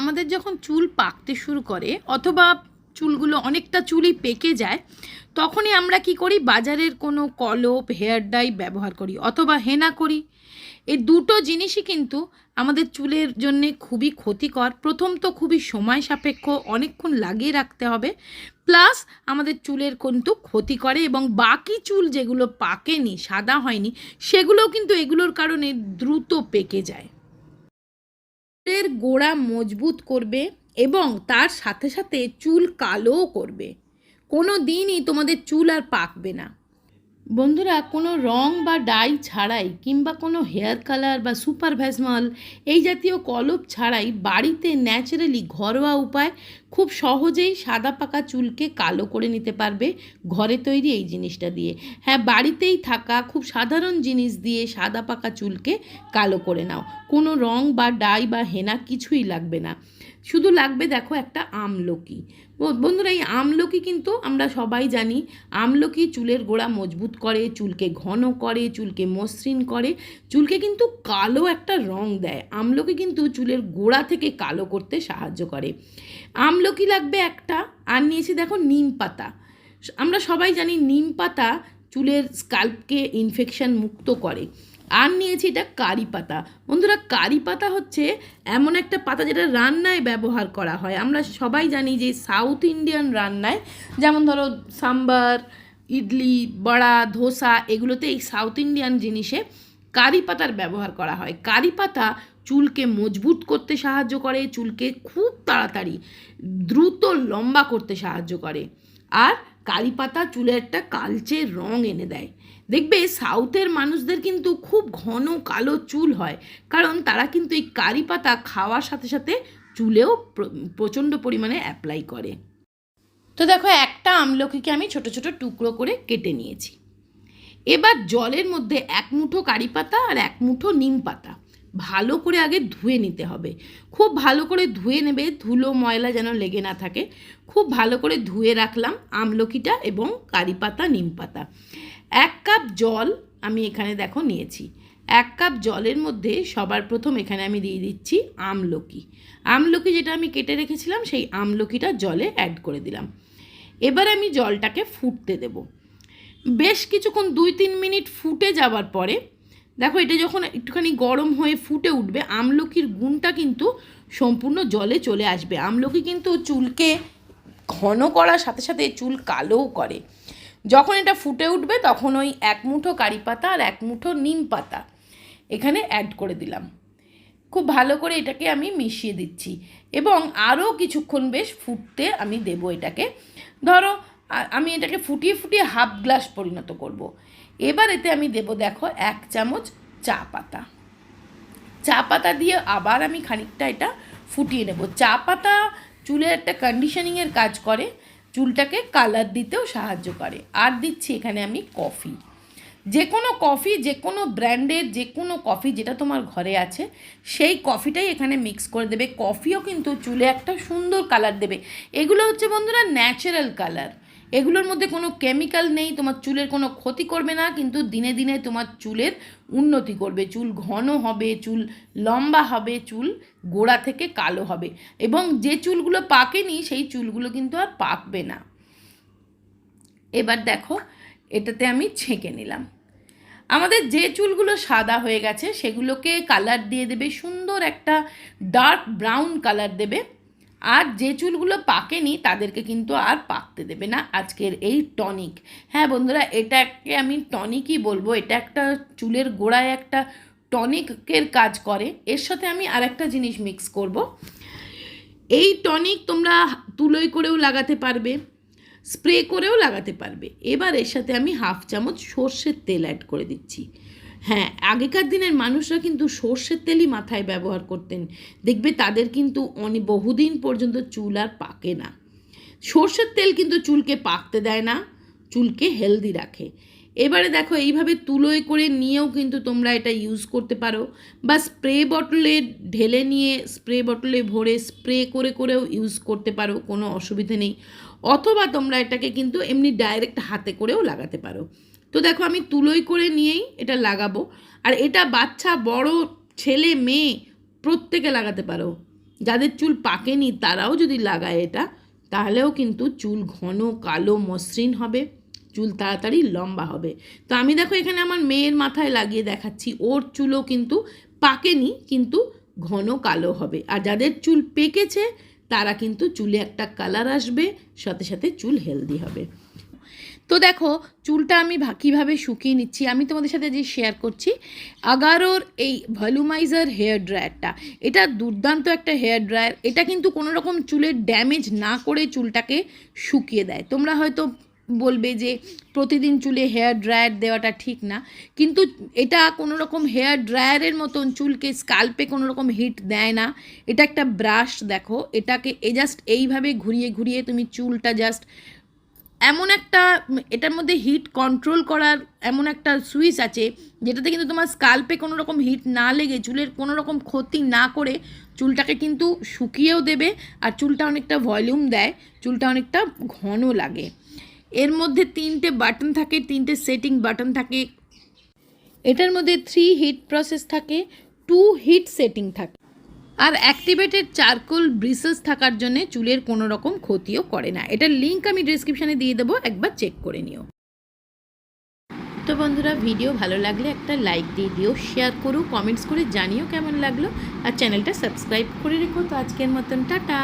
আমাদের যখন চুল পাকতে শুরু করে অথবা চুলগুলো অনেকটা চুলই পেকে যায়, তখনই আমরা কি করি? বাজারের কোনো কলপ, হেয়ার ডাই ব্যবহার করি অথবা হেনা করি। এই দুটো জিনিসই কিন্তু আমাদের চুলের জন্য খুবই ক্ষতিকর। প্রথম তো খুবই সময় সাপেক্ষ, অনেকক্ষণ লাগিয়ে রাখতে হবে। প্লাস আমাদের চুলের কিন্তু ক্ষতি করে এবং বাকি চুল যেগুলো পাকেনি, সাদা হয়নি, সেগুলোও কিন্তু এগুলোর কারণে দ্রুত পেকে যায়। চুলের গোড়া মজবুত করবে এবং তার সাথে সাথে চুল কালোও করবে। কোনো দিনই তোমাদের চুল আর পাকবে না। বন্ধুরা, কোনো রং বা ডাই ছাড়াই কিংবা কোনো হেয়ার কালার বা সুপার ভ্যাজমল এই জাতীয় কলপ ছাড়াই বাড়িতে ন্যাচারালি ঘরোয়া উপায় খুব সহজেই সাদা পাকা চুলকে কালো করে নিতে পারবে ঘরে তৈরি এই জিনিসটা দিয়ে। হ্যাঁ বাড়িতেই থাকা খুব সাধারণ জিনিস দিয়ে সাদা পাকা চুলকে কালো করে নাও। কোনো রং বা ডাই বা হেনা কিছুই লাগবে না। শুধু লাগবে দেখো একটা আমলকি। বন্ধুরা, এই আমলকি কিন্তু আমরা সবাই জানি, আমলকি চুলের গোড়া মজবুত করে, চুলকে ঘন করে, চুলকে মসৃণ করে, চুলকে কিন্তু কালো একটা রং দেয়। আমলকি কিন্তু চুলের গোড়া থেকে কালো করতে সাহায্য করে। আমলকি লাগবে একটা, আর নিয়েছি দেখো নিম পাতা। আমরা সবাই জানি নিম পাতা চুলের স্কাল্পকে ইনফেকশন মুক্ত করে। আর নিয়েছি এটা কারি পাতা। বন্ধুরা, কারি পাতা হচ্ছে এমন একটা পাতা যেটা রান্নায় ব্যবহার করা হয়। আমরা সবাই জানি যে সাউথ ইন্ডিয়ান রান্নায়, যেমন ধরো সাম্বার, ইডলি, বড়া, ধোসা, এগুলোতে এই সাউথ ইন্ডিয়ান জিনিসে কারি পাতার ব্যবহার করা হয়। কারি পাতা চুলকে মজবুত করতে সাহায্য করে, চুলকে খুব তাড়াতাড়ি দ্রুত লম্বা করতে সাহায্য করে। আর কারি পাতা চুলে একটা কালচে রং এনে দেয়। দেখবে সাউথের মানুষদের কিন্তু খুব ঘন কালো চুল হয়, কারণ তারা কিন্তু এই কারি পাতা খাওয়ার সাথে সাথে চুলেও প্রচণ্ড পরিমাণে অ্যাপ্লাই করে। তো দেখো একটা আমলকিকে আমি ছোট ছোট টুকরো করে কেটে নিয়েছি। এবার জলের মধ্যে এক মুঠো কারি পাতা আর এক মুঠো নিম পাতা ভালো করে আগে ধুয়ে নিতে হবে। খুব ভালো করে ধুয়ে নেবে, ধুলো, ময়লা যেন লেগে না থাকে। খুব ভালো করে ধুয়ে রাখলাম আমলকিটা এবং কারি পাতা নিম পাতা এক কাপ জল আমি এখানে দেখো নিয়েছি। এক কাপ জলের মধ্যে সবার প্রথম এখানে আমি দিয়ে দিচ্ছি আমলকি। আমলকি যেটা আমি কেটে রেখেছিলাম, সেই আমলকিটা জলে অ্যাড করে দিলাম। এবার আমি জলটাকে ফুটতে দেবো। বেশ কিছুক্ষণ দুই তিন মিনিট ফুটে যাওয়ার পরে দেখো, এটা যখন একটুখানি গরম হয়ে ফুটে উঠবে, আমলকির গুণটা কিন্তু সম্পূর্ণ জলে চলে আসবে। আমলকি কিন্তু চুলকে ঘন করার সাথে সাথে চুল কালোও করে। যখন এটা ফুটে উঠবে, তখন ওই এক মুঠো কারি পাতা আর এক মুঠো নিম পাতা এখানে অ্যাড করে দিলাম। খুব ভালো করে এটাকে আমি মিশিয়ে দিচ্ছি এবং আরও কিছুক্ষণ বেশ ফুটতে আমি দেবো এটাকে। ধরো আমি এটাকে ফুটিয়ে ফুটিয়ে হাফ গ্লাস পরিণত করব। এবার এতে আমি দেব, দেখো, এক চামচ চা পাতা। চা পাতা দিয়ে আবার আমি খানিকটা এটা ফুটিয়ে নেব। চা পাতা চুলের একটা কন্ডিশনিংয়ের কাজ করে, চুলটাকে কালার দিতেও সাহায্য করে। আর দিচ্ছি এখানে আমি কফি যে কোনো কফি যে কোনো ব্র্যান্ডের যে কোনো কফি যেটা তোমার ঘরে আছে, সেই কফিটাই এখানে মিক্স করে দেবে। কফিও কিন্তু চুলে একটা সুন্দর কালার দেবে। এগুলো হচ্ছে বন্ধুরা ন্যাচারাল কালার এগুলোর মধ্যে কোনো কেমিক্যাল নেই, তোমার চুলের কোনো ক্ষতি করবে না, কিন্তু দিনে দিনে তোমার চুলের উন্নতি করবে। চুল ঘন হবে, চুল লম্বা হবে, চুল গোড়া থেকে কালো হবে। এবং যে চুলগুলো পাকেনি, সেই চুলগুলো কিন্তু আর পাকবে না। এবার দেখো, এটাতে আমি ছেঁকে নিলাম। আমাদের যে চুলগুলো সাদা হয়ে গেছে, সেগুলোকে কালার দিয়ে দেবে, সুন্দর একটা ডার্ক ব্রাউন কালার দেবে। আর যে চুলগুলো পাকেনি, তাদেরকে কিন্তু আর পাকতে দেবে না আজকের এই টনিক। হ্যাঁ বন্ধুরা, এটাকে আমি টনিকই বলব। এটা একটা চুলের গোড়ায় একটা টনিকের কাজ করে। এর সাথে আমি আরেকটা জিনিস মিক্স করব। এই টনিক তোমরা তুলোই করেও লাগাতে পারবে, স্প্রে করেও লাগাতে পারবে। এবার এর সাথে আমি হাফ চামচ সর্ষের তেল অ্যাড করে দিচ্ছি। হ্যাঁ আগেকার দিনের মানুষরা কিন্তু সর্ষের তেলই মাথায় ব্যবহার করতেন। দেখবে তাদের কিন্তু অনেক বহুদিন পর্যন্ত চুল আর পাকে না। সর্ষের তেল কিন্তু চুলকে পাকতে দেয় না, চুলকে হেলদি রাখে। এবারে দেখো, এইভাবে তুলোয় করে নিয়েও কিন্তু তোমরা এটা ইউজ করতে পারো বা স্প্রে বটলে ঢেলে নিয়ে স্প্রে বটলে ভরে স্প্রে করে করেও ইউজ করতে পারো, কোনো অসুবিধে নেই। অথবা তোমরা এটাকে কিন্তু এমনি ডাইরেক্ট হাতে করেও লাগাতে পারো। তো দেখো আমি তুলোই করে নিয়েই এটা লাগাবো। আর এটা বাচ্চা, বড় ছেলে, মেয়ে প্রত্যেকে লাগাতে পারো। যাদের চুল পাকেনি তারাও যদি লাগায় এটা, তাহলেও কিন্তু চুল ঘন, কালো, মসৃণ হবে। চুল তাড়াতাড়ি লম্বা হবে। তো আমি দেখো এখানে আমার মেয়ের মাথায় লাগিয়ে দেখাচ্ছি। ওর চুলও কিন্তু পাকেনি, কিন্তু ঘন, কালো হবে। আর যাদের চুল পেকেছে, তারা কিন্তু চুলে একটা কালার আসবে, সাথে সাথে চুল হেলদি হবে। তো দেখো, চুলটা আমি কীভাবে শুকিয়ে নিচ্ছি, আমি তোমাদের সাথে যে শেয়ার করছি, আগারোর এই ভলিউমাইজার হেয়ার ড্রায়ারটা এটা দুর্দান্ত একটা হেয়ার ড্রায়ার এটা কিন্তু কোনো রকম চুলের ড্যামেজ না করে চুলটাকে শুকিয়ে দেয়। তোমরা হয়তো বলবে যে প্রতিদিন চুলে হেয়ার ড্রায়ার দেওয়াটা ঠিক না, কিন্তু এটা কোনো রকম হেয়ার ড্রায়ারের মতন চুলকে স্কাল্পে কোনো রকম হিট দেয় না। এটা একটা ব্রাশ দেখো, এটাকে এ জাস্ট এইভাবে ঘুরিয়ে ঘুরিয়ে তুমি চুলটা জাস্ট এমন একটা, এটার মধ্যে হিট কন্ট্রোল করার এমন একটা সুইচ আছে, যেটাতে কিন্তু তোমার স্কাল্পে কোনো রকম হিট না লেগে, চুলের কোনো রকম ক্ষতি না করে চুলটাকে কিন্তু শুকিয়েও দেবে আর চুলটা অনেকটা ভলিউম দেয়, চুলটা অনেকটা ঘন লাগে। এর মধ্যে তিনটে বাটন থাকে, তিনটে সেটিং বাটন থাকে। এটার মধ্যে থ্রি হিট প্রসেস থাকে টু হিট সেটিং থাকে। আর অ্যাক্টিভেটেড চারকোল ব্রিসেস থাকার জন্য চুলের কোনো রকম ক্ষতিও করে না। এটার লিঙ্ক আমি ডিসক্রিপশানে দিয়ে দেবো, একবার চেক করে নিও। তো বন্ধুরা ভিডিও ভালো লাগলে একটা লাইক দিয়ে দিও শেয়ার করো কমেন্টস করে জানিও কেমন লাগল, আর চ্যানেলটা সাবস্ক্রাইব করে রেখো। তো আজকের মতন, টাটা!